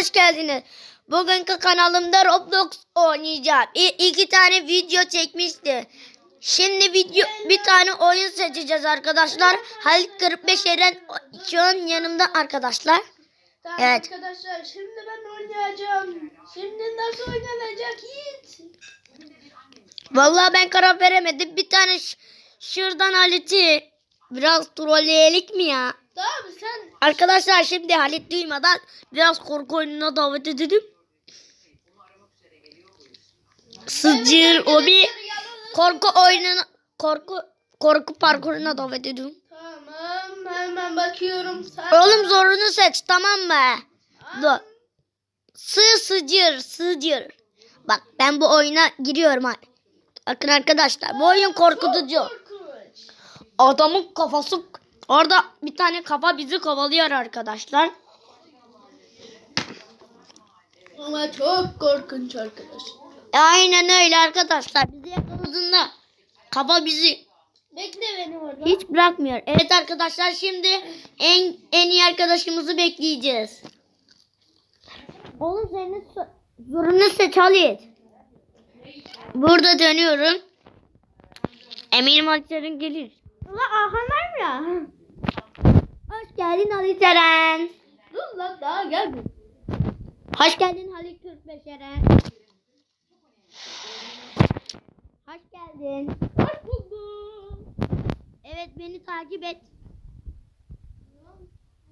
hoş geldiniz. Bugünkü kanalımda Roblox oynayacağım. İ- iki tane video çekmişti. Şimdi video bir tane oyun seçeceğiz arkadaşlar. Halit 45 Eren şu an yanımda arkadaşlar. Tamam Evet. arkadaşlar şimdi ben oynayacağım. Şimdi nasıl oynanacak Yiğit? Vallahi ben karar veremedim. Bir tane şuradan Halit'i biraz trolleyelik mi ya? Tamam sen Arkadaşlar şimdi Halit duymadan biraz korku oyununa davet edelim. Sıcır o bir korku oyununa korku korku parkuruna davet ediyorum. Tamam hemen bakıyorum. Sen... Oğlum zorunu seç tamam mı? Dur. Sığ sıcır sıcır. Bak ben bu oyuna giriyorum. Bakın arkadaşlar bu oyun korkutucu. Adamın kafası orada bir tane kafa bizi kovalıyor arkadaşlar. Ama çok korkunç arkadaşlar. Aynen öyle arkadaşlar. Bizi yakaladığında kafa bizi Bekle beni orada. hiç bırakmıyor. Evet arkadaşlar şimdi en en iyi arkadaşımızı bekleyeceğiz. Oğlum senin zorunu seç Halit. Burada dönüyorum. Eminim Halit'lerin gelir. Ulan Ahanlar ya. Geldin Halit Eren. Dur lan daha gelmedi. Hoş geldin Halit 45 Eren. Hoş geldin. Hoş buldum. Evet beni takip et.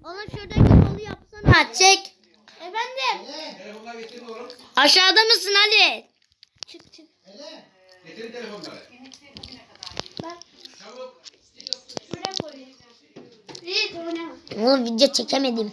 Ona şuradaki kolu yapsana. Çek. Efendim. Telefonlar getirin oğlum. Aşağıda mısın Ali? Çık çık. Getirin telefonları. Ben Çabuk. şuraya koyayım. İyi tamam. Oğlum video çekemedim.